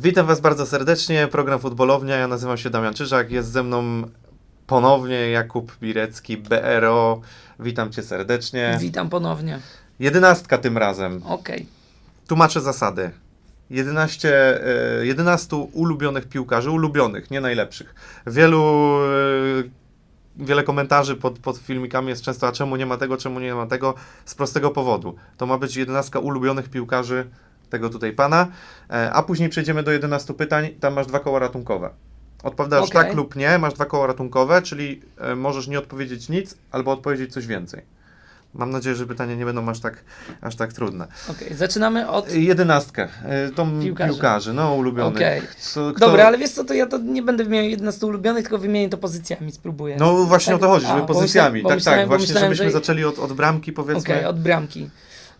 Witam Was bardzo serdecznie, program Futbolownia, ja nazywam się Damian Czyżak, jest ze mną ponownie Jakub Birecki, BRO, witam Cię serdecznie. Witam ponownie. Jedenastka tym razem, Okej. tłumaczę zasady. 11, e, 11 ulubionych piłkarzy, ulubionych, nie najlepszych. Wielu, e, wiele komentarzy pod, pod filmikami jest często, a czemu nie ma tego, czemu nie ma tego? Z prostego powodu. To ma być 11 ulubionych piłkarzy tego tutaj pana, e, a później przejdziemy do 11 pytań, tam masz dwa koła ratunkowe. Odpowiadasz Okej. tak lub nie, masz dwa koła ratunkowe, czyli e, możesz nie odpowiedzieć nic, albo odpowiedzieć coś więcej. Mam nadzieję, że pytania nie będą aż tak, aż tak trudne. Okej. Zaczynamy od. Jedenastkę. y, Tą Piłkarzy. piłkarzy, no ulubionych. Co, kto... Dobra, ale wiesz co, to ja to nie będę wymieniał 11 ulubionych, tylko wymienię to pozycjami, spróbuję. No właśnie Tak? o to chodzi, A, żeby bo pozycjami. tak, tak, właśnie żebyśmy że- zaczęli od, od bramki Okej, powiedzmy. od bramki.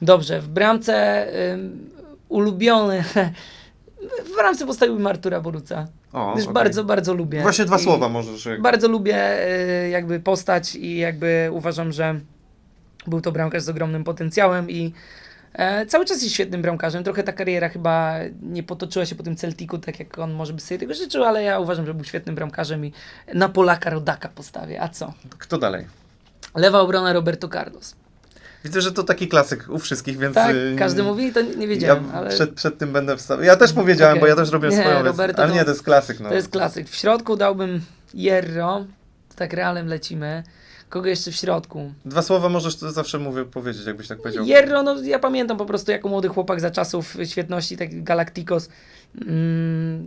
Dobrze, w bramce ym, ulubiony. W bramce postawiłbym Artura Boruca. O, Gdyż okej. bardzo, bardzo lubię. Właśnie dwa I słowa możesz. jak- Bardzo lubię y, jakby postać i jakby uważam, że był to bramkarz z ogromnym potencjałem i e, cały czas jest świetnym bramkarzem. Trochę ta kariera chyba nie potoczyła się po tym Celticu tak, jak on może by sobie tego życzył, ale ja uważam, że był świetnym bramkarzem i na Polaka Rodaka postawię. A co? Kto dalej? Lewa obrona Roberto Carlos. Widzę, że to taki klasyk u wszystkich, więc. Tak, y, każdy mówi, to nie wiedziałem, ja ale przed, przed tym będę wstawiał. Ja też powiedziałem, Okej. bo ja też robię Nie, swoją. Roberto Ale nie, to jest klasyk. No. to jest klasyk. W środku dałbym Jerro, tak realem lecimy. Kogo jeszcze w środku? Dwa słowa możesz to zawsze mówię powiedzieć, jakbyś tak powiedział. Jerro, no ja pamiętam po prostu jako młody chłopak za czasów świetności, tak Galacticos, mm,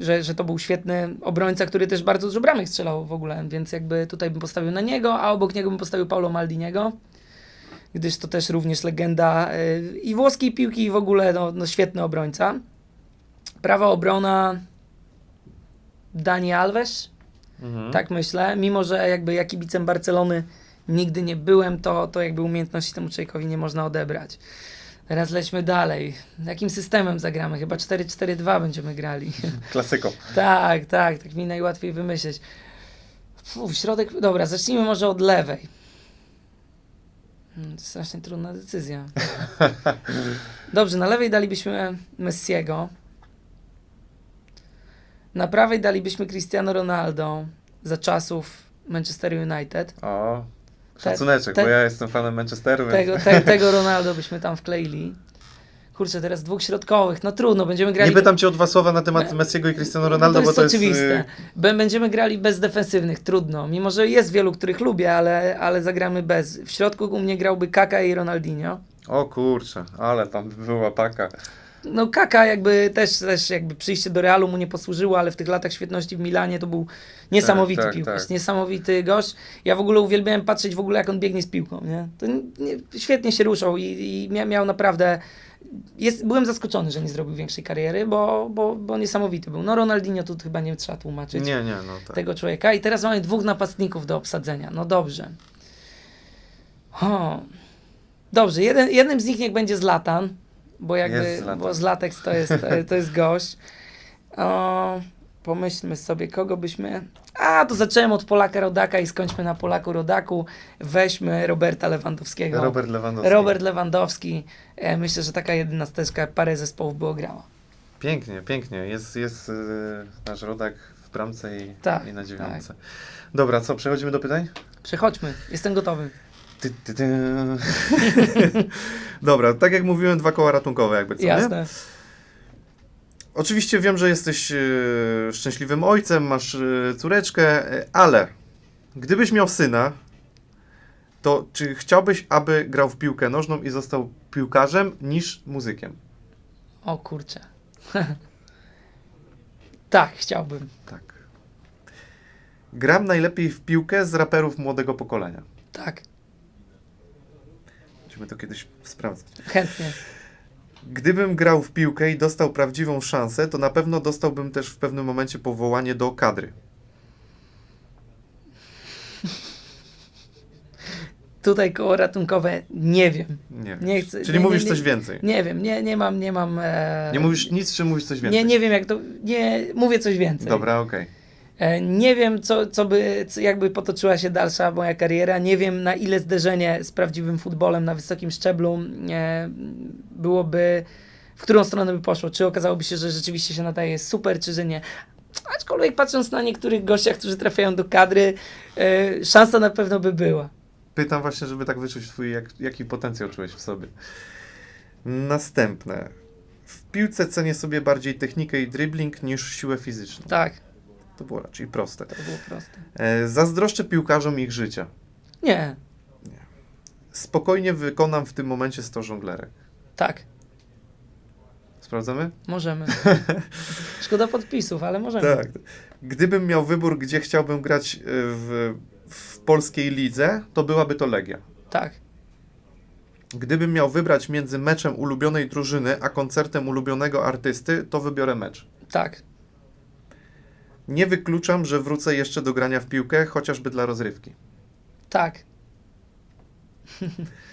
że, że to był świetny obrońca, który też bardzo dużo bramek strzelał w ogóle, więc jakby tutaj bym postawił na niego, a obok niego bym postawił Paulo Maldiniego, gdyż to też również legenda y, i włoskiej piłki i w ogóle no, no świetny obrońca. Prawa obrona Dani Alves, Mhm. tak myślę, mimo że jakby ja kibicem Barcelony nigdy nie byłem, to, to jakby umiejętności temu człowiekowi nie można odebrać. Teraz lećmy dalej. Jakim systemem zagramy? Chyba 4-4-2 będziemy grali. Klasyko. tak, tak, tak mi najłatwiej wymyśleć. Fu, środek, dobra, zacznijmy może od lewej. To strasznie trudna decyzja. Dobrze, na lewej dalibyśmy Messiego. Na prawej dalibyśmy Cristiano Ronaldo za czasów Manchester United. O, szacuneczek, te- bo ja jestem fanem Manchesteru, więc... Tego, te, tego Ronaldo byśmy tam wkleili. Kurczę, teraz dwóch środkowych. No trudno, będziemy grali. Nie pytam cię o dwa słowa na temat Me- Messiego i Cristiano Ronaldo, to jest bo to jest... oczywiste. y, Bę- Będziemy grali bez defensywnych, trudno. Mimo, że jest wielu, których lubię, ale, ale zagramy bez. W środku u mnie grałby Kaka i Ronaldinho. O kurczę, ale tam była paka. No Kaka jakby też, też jakby przyjście do Realu mu nie posłużyło, ale w tych latach świetności w Milanie to był niesamowity Tak, tak, piłkarz, tak. niesamowity gość. Ja w ogóle uwielbiałem patrzeć w ogóle jak on biegnie z piłką, nie? To nie, świetnie się ruszał i, i mia, miał naprawdę... Jest, byłem zaskoczony, że nie zrobił większej kariery, bo, bo, bo niesamowity był. No Ronaldinho tu chyba nie trzeba tłumaczyć Nie, nie, no tak. tego człowieka. I teraz mamy dwóch napastników do obsadzenia. No dobrze. O. Dobrze, jeden, jednym z nich niech będzie Zlatan, bo jakby, Zlatan. bo Zlatek to jest, to, to jest gość. O, pomyślmy sobie, kogo byśmy... A, to zacząłem od Polaka Rodaka i skończmy na Polaku Rodaku. Weźmy Roberta Lewandowskiego. Robert Lewandowski. Robert Lewandowski. E, myślę, że taka jedna steczka, parę zespołów by ograła. Pięknie, pięknie. Jest, jest y, nasz rodak w bramce i, Tak, i na dziewiątce. Dobra, co, przechodzimy do pytań? Przechodźmy, jestem gotowy. Ty, ty, ty. Dobra, tak jak mówiłem, dwa koła ratunkowe jakby, co nie? Oczywiście wiem, że jesteś y, szczęśliwym ojcem, masz y, córeczkę, y, ale gdybyś miał syna, to czy chciałbyś, aby grał w piłkę nożną i został piłkarzem niż muzykiem? O kurczę. tak, chciałbym. Tak. Gram najlepiej w piłkę z raperów młodego pokolenia. Tak, Musimy to kiedyś sprawdzić. chętnie. Gdybym grał w piłkę i dostał prawdziwą szansę, to na pewno dostałbym też w pewnym momencie powołanie do kadry. Tutaj koło ratunkowe nie wiem. Nie. Nie chcę. Czyli nie, mówisz nie, coś więcej. Nie wiem, nie, nie mam, nie mam. E, Nie mówisz nic, czy mówisz coś więcej? Nie, nie wiem jak to. Nie, mówię coś więcej. Dobra, okej. E, nie wiem, co, co by, co, jakby potoczyła się dalsza moja kariera. Nie wiem, na ile zderzenie z prawdziwym futbolem na wysokim szczeblu e, byłoby w którą stronę by poszło. Czy okazałoby się, że rzeczywiście się nadaje super, czy że nie. Aczkolwiek patrząc na niektórych gościach, którzy trafiają do kadry, e, szansa na pewno by była. Pytam właśnie, żeby tak wyczuć twój, jak, jaki potencjał czułeś w sobie. Następne. W piłce cenię sobie bardziej technikę i dribbling niż siłę fizyczną. Tak, To było raczej proste. to było proste. E, zazdroszczę piłkarzom ich życia. Nie, Spokojnie wykonam w tym momencie 100 żonglerek. Tak, Sprawdzamy? możemy. Szkoda podpisów, ale możemy. Tak. Gdybym miał wybór, gdzie chciałbym grać e, w, w polskiej lidze, to byłaby to Legia. Tak, Gdybym miał wybrać między meczem ulubionej drużyny a koncertem ulubionego artysty, to wybiorę mecz. tak, Nie wykluczam, że wrócę jeszcze do grania w piłkę, chociażby dla rozrywki. tak.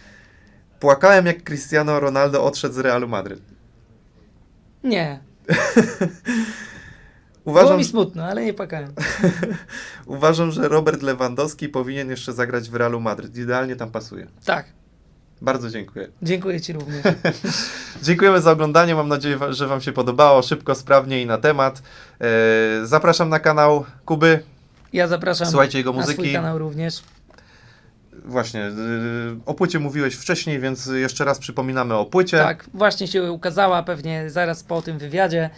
Płakałem, jak Cristiano Ronaldo odszedł z Realu Madryt. Nie. Było Uważam, mi smutno, ale nie płakałem. uważam, że Robert Lewandowski powinien jeszcze zagrać w Realu Madryt. Idealnie tam pasuje. Tak. Bardzo dziękuję. Dziękuję Ci również. Dziękujemy za oglądanie. Mam nadzieję, że Wam się podobało. Szybko, sprawnie i na temat. Eee, zapraszam na kanał Kuby. Ja zapraszam Słuchajcie jego na swój muzyki. kanał również. Właśnie, yy, o płycie mówiłeś wcześniej, więc jeszcze raz przypominamy o płycie. Tak, właśnie się ukazała, pewnie zaraz po tym wywiadzie.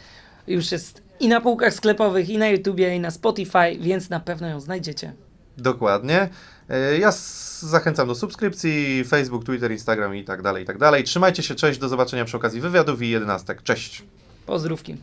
Już jest i na półkach sklepowych, i na YouTubie, i na Spotify, więc na pewno ją znajdziecie. Dokładnie. E, Ja zachęcam do subskrypcji, Facebook, Twitter, Instagram i tak dalej, i tak dalej. Trzymajcie się, cześć, do zobaczenia przy okazji wywiadów i jedenastek. Cześć! Pozdrówki.